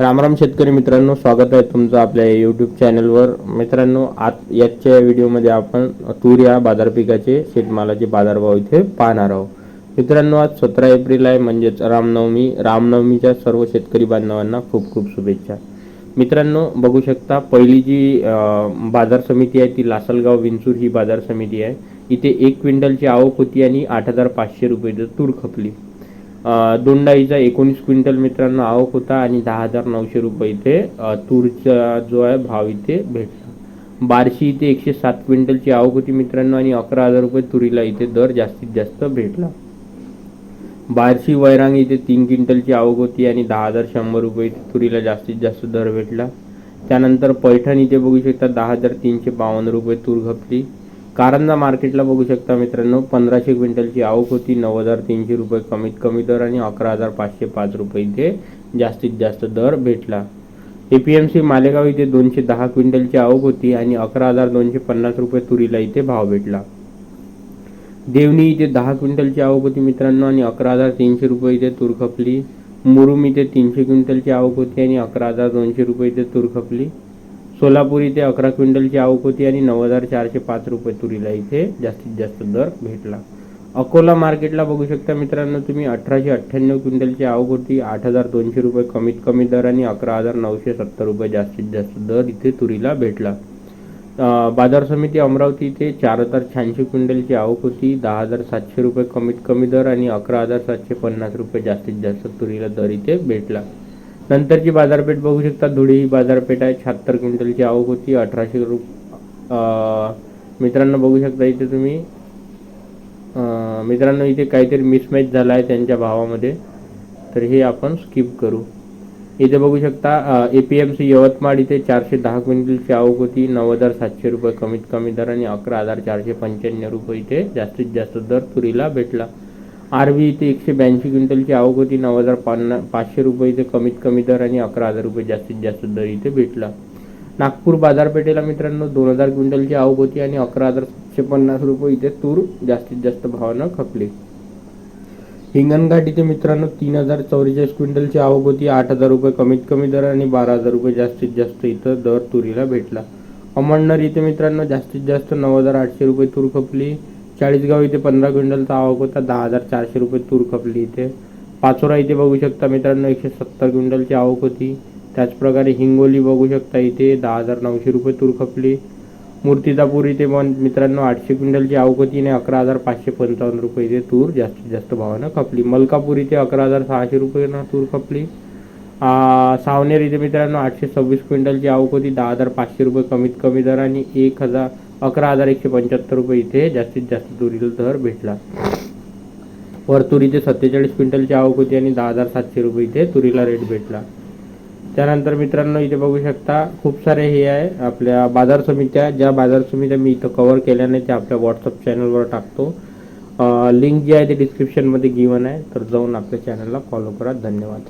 रामराम शेतकरी मित्रांनो स्वागत आहे तुमचं आपल्या यूट्यूब चॅनलवर मित्रांनो आत याच्या व्हिडिओमध्ये आपण तूर या बाजारपिकाचे शेतमालाचे बाजारभाव इथे पाहणार आहोत. मित्रांनो आज सतरा एप्रिल आहे म्हणजेच रामनवमी. रामनवमीच्या सर्व शेतकरी बांधवांना खूप खूप शुभेच्छा. मित्रांनो बघू शकता पहिली जी बाजार समिती आहे ती लासलगाव विंचूर ही बाजार समिती आहे. इथे एक क्विंटलची आवक होती आणि आठ हजार पाचशे रुपये तूर खपली. दोंडाईचा एकोणीस क्विंटल मित्रांनो आवक होता आणि दहा हजार नऊशे रुपये इथे तूरचा जो आहे भाव इथे भेटला. बार्शी इथे एकशे सात क्विंटलची आवक होती मित्रांनो आणि अकरा हजार रुपये तुरीला इथे दर जास्तीत जास्त भेटला. बार्शी वैरांग इथे तीन क्विंटलची आवक होती आणि दहा हजार शंभर रुपये इथे तुरीला जास्तीत जास्त दर भेटला. त्यानंतर पैठण इथे बघू शकता दहा हजार तीनशे बावन्न रुपये तूर घपली कारंजा मार्केटला बघू शकता मित्रांनो पंधराशे क्विंटलची आवक होती नऊ हजार तीनशे रुपये कमीत कमी दर आणि अकरा हजार पाचशे पाच रुपये इथे जास्तीत जास्त दर भेटला. A P M C Malegaon इथे दोनशे दहा क्विंटलची आवक होती आणि अकरा हजार दोनशे पन्नास रुपये तुरीला इथे भाव भेटला. देवणी इथे दहा क्विंटलची आवक होती मित्रांनो आणि अकरा हजार तीनशे रुपये इथे तूर खपली. मुरुम इथे तीनशे क्विंटलची आवक होती आणि अकरा हजार दोनशे रुपये इथे तूर खपली. सोलापूर इथे अकरा क्विंटलची आवक होती आणि नऊ हजार चारशे पाच रुपये तुरीला इथे जास्तीत जास्त दर भेटला. अकोला मार्केटला बघू शकता मित्रांनो तुम्ही अठराशे अठ्ठ्याण्णव क्विंटलची आवक होती आठ हजार दोनशे रुपये कमीत कमी दर आणि अकरा हजार नऊशे सत्तर रुपये जास्तीत जास्त दर इथे तुरीला भेटला. बाजार समिती अमरावती इथे चार हजार शहाऐंशी क्विंटलची आवक होती दहा हजार सातशे रुपये कमीत कमी दर आणि अकरा हजार सातशे पन्नास रुपये जास्तीत जास्त तुरीला दर इथे भेटला. नंतरची बाजारपेठ बघू शकता. धुळे ही बाजारपेठ आहे. शहात्तर क्विंटलची आवक होती. अठराशे रुप मित्रांनो बघू शकता इथे तुम्ही. मित्रांनो इथे काहीतरी मिसमॅच झाला आहे त्यांच्या भावामध्ये. तर हे आपण स्किप करू. इथे बघू शकता A P M C Yavatmal इथे चारशे दहा क्विंटलची आवक होती. नऊ हजार सातशे रुपये कमीत कमी दर आणि अकरा हजार चारशे पंच्याण्णव रुपये इथे जास्तीत जास्त दर तुरीला भेटला. आरवी इथे एकशे ब्याऐंशी क्विंटलची आवक होती. नऊ हजार पन्ना पाचशे रुपये इथे कमीत कमी दर आणि अकरा हजार रुपये जास्तीत जास्त दर इथे भेटला. नागपूर बाजारपेठेला मित्रांनो दोन हजार क्विंटलची आवक होती आणि अकरा हजार सातशे पन्नास रुपये इथे तूर जास्तीत जास्त भावानं खपली. हिंगणघाट इथे मित्रांनो तीन हजार चौवेचाळीस क्विंटलची आवक होती. आठ हजार रुपये कमीत कमी दर आणि बारा हजार रुपये जास्तीत जास्त इथं दर तुरीला भेटला. अमळनेर इथे मित्रांनो जास्तीत जास्त नऊ हजार आठशे रुपये तूर खपली. चाळीसगाव इथे पंधरा क्विंटलचा आवक होता दहा हजार चारशे रुपये तूर खपली इथे. पाचोरा इथे बघू शकता मित्रांनो एकशे सत्तर क्विंटलची आवक होती. त्याचप्रकारे हिंगोली बघू शकता इथे दहा हजार नऊशे रुपये तूर खपली. मूर्तिजापूर इथे पण मित्रांनो आठशे क्विंटलची आवक होती आणि अकरा हजार पाचशे पंचावन्न रुपये इथे तूर जास्तीत जास्त भावानं खपली. मलकापूर इथे अकरा हजार सहाशे रुपयेनं तूर खपली. सावनेर इथे मित्रांनो आठशे सव्वीस क्विंटलची आवक होती दहा हजार पाचशे रुपये कमीत कमी दर आणि एक हजार अकरा हजार एकशे पंच्याहत्तर रुपये इथे जास्तीत जास्त तुरीला दर भेटला. वर इथे सत्तेचाळीस क्विंटलची आवक होती आणि दहा हजार सातशे रुपये इथे तुरीला रेट भेटला. त्यानंतर मित्रांनो इथे बघू शकता खूप सारे हे आहे आपल्या बाजार समित्या ज्या बाजार समित्या मी इथं कव्हर केल्या नाही त्या आपल्या व्हॉट्सअप चॅनलवर टाकतो. लिंक जी आहे ती डिस्क्रिप्शनमध्ये गिवन आहे तर जाऊन आपल्या चॅनलला फॉलो करा. धन्यवाद.